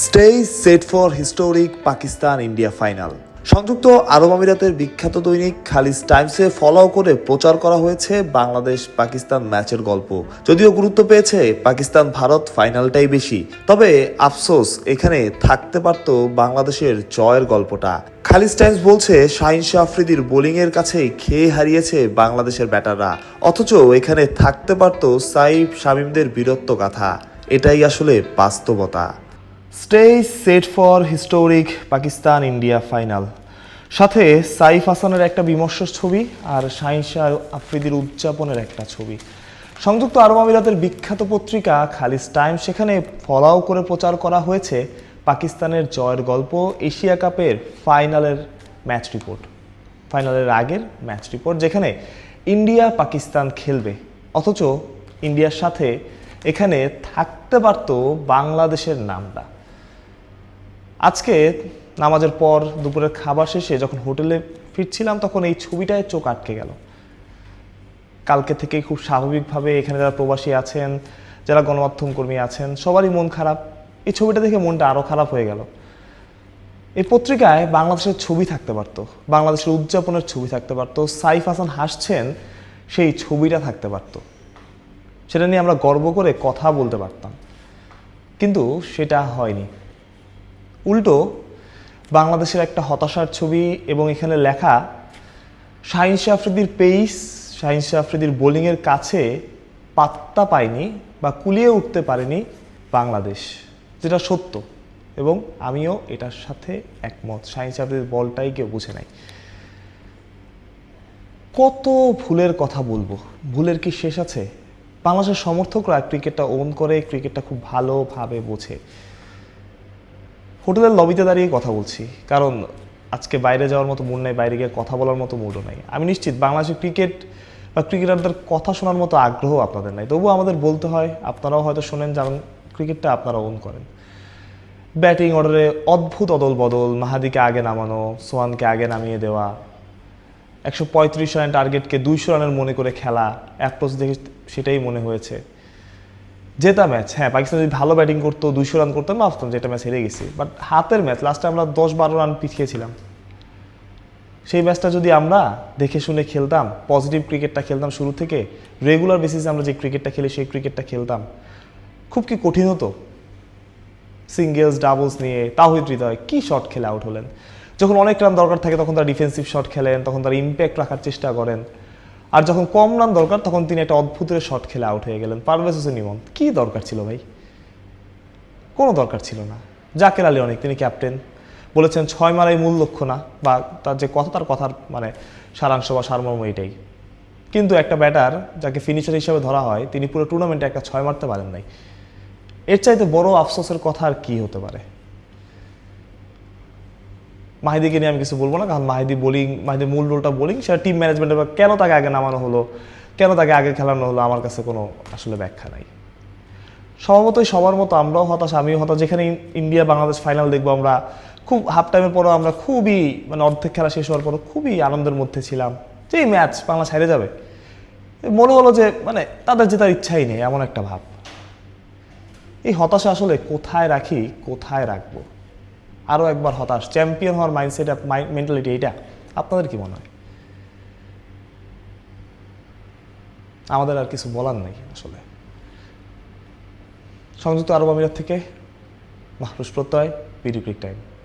Stage set for historic Pakistan India final সংযুক্ত আরব আমিরাতের বিখ্যাত দৈনিক খালিজ টাইমসে ফলো করে প্রচার করা হয়েছে বাংলাদেশ পাকিস্তান ম্যাচের গল্প। যদিও গুরুত্ব পেয়েছে পাকিস্তান ভারত ফাইনালটাই বেশি, তবে আফসোস, এখানে থাকতে পারত বাংলাদেশের জয়ের গল্পটা। খালিজ টাইমস বলছে, শাহিন শাহ আফ্রিদির বোলিংয়ের কাছেই খেয়ে হারিয়েছে বাংলাদেশের ব্যাটাররা, অথচ এখানে থাকতে পারত সাইফ শামীমদের বীরত্ব গাথা। এটাই আসলে বাস্তবতা। Stage set for historic Pakistan India final সাথে সাইফ হাসানের একটা বিমর্ষ ছবি আর শাহিন শাহ আফ্রিদির উদযাপনের একটা ছবি। সংযুক্ত আরব আমিরাতের বিখ্যাত পত্রিকা খালিজ টাইম সেখানে ফলাও করে প্রচার করা হয়েছে পাকিস্তানের জয়ের গল্প এশিয়া কাপের ফাইনালের ম্যাচ রিপোর্ট। ফাইনালের আগের ম্যাচ রিপোর্ট যেখানে ইন্ডিয়া পাকিস্তান খেলবে। অথচ ইন্ডিয়ার সাথে এখানে থাকতে পারত বাংলাদেশের নামটা। আজকে নামাজের পর দুপুরের খাবার শেষে যখন হোটেলে ফিরছিলাম, তখন এই ছবিটায় চোখ আটকে গেল। কালকে থেকেই খুব স্বাভাবিকভাবে এখানে যারা প্রবাসী আছেন, যারা গণমাধ্যম কর্মী আছেন, সবারই মন খারাপ। এই ছবিটা দেখে মনটা আরও খারাপ হয়ে গেল। এই পত্রিকায় বাংলাদেশের ছবি থাকতে পারতো, বাংলাদেশের উদযাপনের ছবি থাকতে পারতো, সাইফ হাসান হাসছেন, সেই ছবিটা থাকতে পারতো। সেটা নিয়ে আমরা গর্ব করে কথা বলতে পারতাম। কিন্তু সেটা হয়নি। উল্টো বাংলাদেশের একটা হতাশার ছবি এবং এখানে লেখা শাহিন শাহ আফ্রিদির পেইস শাহিন শাহ আফ্রিদির বোলিংয়ের কাছে পাত্তা পায়নি বা কুলিয়ে উঠতে পারেনি বাংলাদেশ, যেটা সত্য এবং আমিও এটার সাথে একমত শাহিন শাহ আফ্রিদির বলটাই কেউ বুঝে নাই। কত ভুলের কথা বলব, ভুলের কি শেষ আছে? বাংলাদেশের সমর্থকরা ক্রিকেটটা ওন করে ক্রিকেটটা খুব ভালোভাবে বোঝে। হোটেলের লবিতে দাঁড়িয়ে কথা বলছি। কারণ আজকে বাইরে যাওয়ার মতো মুড নাই, বাইরে গিয়ে কথা বলার মতো মুডও নাই। আমি নিশ্চিত বাংলাদেশের ক্রিকেট বা ক্রিকেটারদের কথা শোনার মতো আগ্রহ আপনাদের নাই। তবুও আমাদের বলতে হয়, আপনারাও হয়তো শোনেন যেমন ক্রিকেটটা আপনারা ওন করেন। ব্যাটিং অর্ডারে অদ্ভুত অদল বদল মাহাদিকে আগে নামানো সোয়ানকে আগে নামিয়ে দেওয়া, একশো পঁয়ত্রিশ রানের টার্গেটকে দুইশো রানের মনে করে খেলা অ্যাপ্রোচ দেখে সেটাই মনে হয়েছে। জেতা ম্যাচ হ্যাঁ পাকিস্তান যদি ভালো ব্যাটিং করতো, দুইশো রান করতো ভাবতাম যে এটা ম্যাচ হেরে গেছি। বাট হাতের ম্যাচ লাস্টে আমরা দশ বারো রান পিছিয়েছিলাম সেই ম্যাচটা যদি আমরা দেখে শুনে খেলতাম পজিটিভ ক্রিকেটটা খেলতাম শুরু থেকে রেগুলার বেসিসে আমরা যে ক্রিকেটটা খেলি, সেই ক্রিকেটটা খেলতাম। খুব কি কঠিন হতো? সিঙ্গেলস ডাবলস নিয়ে, তাহিদ হৃদয়, কি শট খেলে আউট হলেন? যখন অনেক রান দরকার থাকে, তখন তারা ডিফেন্সিভ শট খেলেন, তখন তারা ইম্প্যাক্ট রাখার চেষ্টা করেন। আর যখন কম রান দরকার, তখন তিনি একটা অদ্ভুতের শট খেলে আউট হয়ে গেলেন। পারভেজ হোসেন ইমন, কী দরকার ছিল ভাই? কোনো দরকার ছিল না। জাকের আলী অনেক, তিনি ক্যাপ্টেন বলেছেন, ছয় মারাই মূল লক্ষ্য না, বা তার যে কথা, তার কথার মানে সারাংশ বা সারমর্ম এটাই। কিন্তু একটা ব্যাটার যাকে ফিনিশার হিসেবে ধরা হয়, তিনি পুরো টুর্নামেন্টে একটা ছয় মারতে পারেন নাই। এর চাইতে বড় আফসোসের কথা আর কী হতে পারে? মাহিদিকে নিয়ে আমি কিছু বলব না, কারণ মাহিদি বোলিং মাহিদির মূল রোলটা বোলিং সেটা টিম ম্যানেজমেন্টের কেন তাকে আগে নামানো হলো, কেন তাকে আগে খেলানো হলো, আমার কাছে কোনো আসলে ব্যাখ্যা নাই। স্বভাবতই সবার মতো আমরাও হতাশ, আমিও হতাশ। যেখানে ইন্ডিয়া বাংলাদেশ ফাইনাল দেখব আমরা, খুব হাফ টাইমের পরও আমরা খুবই মানে অর্ধেক খেলা শেষ হওয়ার পরও খুবই আনন্দের মধ্যে ছিলাম। যে এই ম্যাচ বাংলা ছেড়ে যাবে, মনে হলো যে মানে তাদের জেতার ইচ্ছাই নেই, এমন একটা ভাব। এই হতাশা আসলে কোথায় রাখি, কোথায় রাখব? আরও একবার হতাশ। চ্যাম্পিয়ন হওয়ার মাইন্ডসেট মেন্টালিটি এইটা। আপনাদের কি মনে হয়? আমাদের আর কিছু বলার নেই আসলে। সংযুক্ত আরব আমিরাত থেকে মাহরুষ প্রত্যয়, ভিডিও ক্লিক টাইম